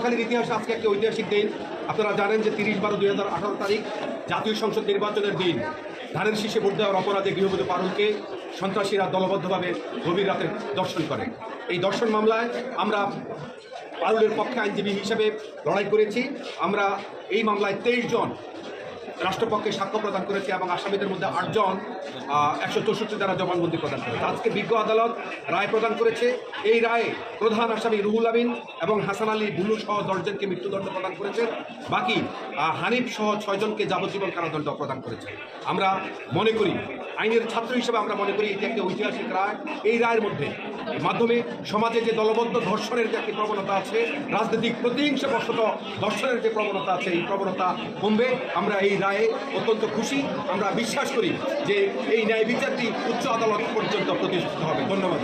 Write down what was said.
নোয়াখালীর ইতিহাসে আজকে একটি ঐতিহাসিক দিন। আপনারা জানেন যে তিরিশ বারো দুই তারিখ জাতীয় সংসদ নির্বাচনের দিন। ধানের শীর্ষে ভোট দেওয়ার অপরাধে গৃহবধূ পারুলকে সন্ত্রাসীরা দলবদ্ধভাবে গভীর রাতে দর্শন করে। এই দর্শন মামলায় আমরা পারুলের পক্ষে আইনজীবী হিসেবে লড়াই করেছি। আমরা এই মামলায় তেইশ জন রাষ্ট্রপক্ষে সাক্ষ্য প্রদান করেছে এবং আসামিদের মধ্যে আটজন একশো চৌষট্টি দ্বারা জবানবন্দি প্রদান করেছে। আজকে বিজ্ঞ আদালত রায় প্রদান করেছে। এই রায়ে প্রধান আসামি রুহুল আমিন এবং হাসান আলী বুলু সহ দশজনকে মৃত্যুদণ্ড প্রদান করেছে। বাকি হানিফ সহ ছয়জনকে যাবজ্জীবন কারাদণ্ড প্রদান করেছে। আমরা মনে করি আইনের ছাত্র হিসেবে আমরা মনে করি এটি একটি ঐতিহাসিক রায়। এই রায়ের মধ্যে মাধ্যমে সমাজে যে দলবদ্ধ ধর্ষণের যে একটি প্রবণতা আছে, রাজনৈতিক প্রতিহিংসা বশত ধর্ষণের যে প্রবণতা আছে, এই প্রবণতা কমবে। আমরা এই রায়ে অত্যন্ত খুশি। আমরা বিশ্বাস করি যে এই ন্যায় বিচারটি উচ্চ আদালত পর্যন্ত প্রতিষ্ঠিত হবে। ধন্যবাদ।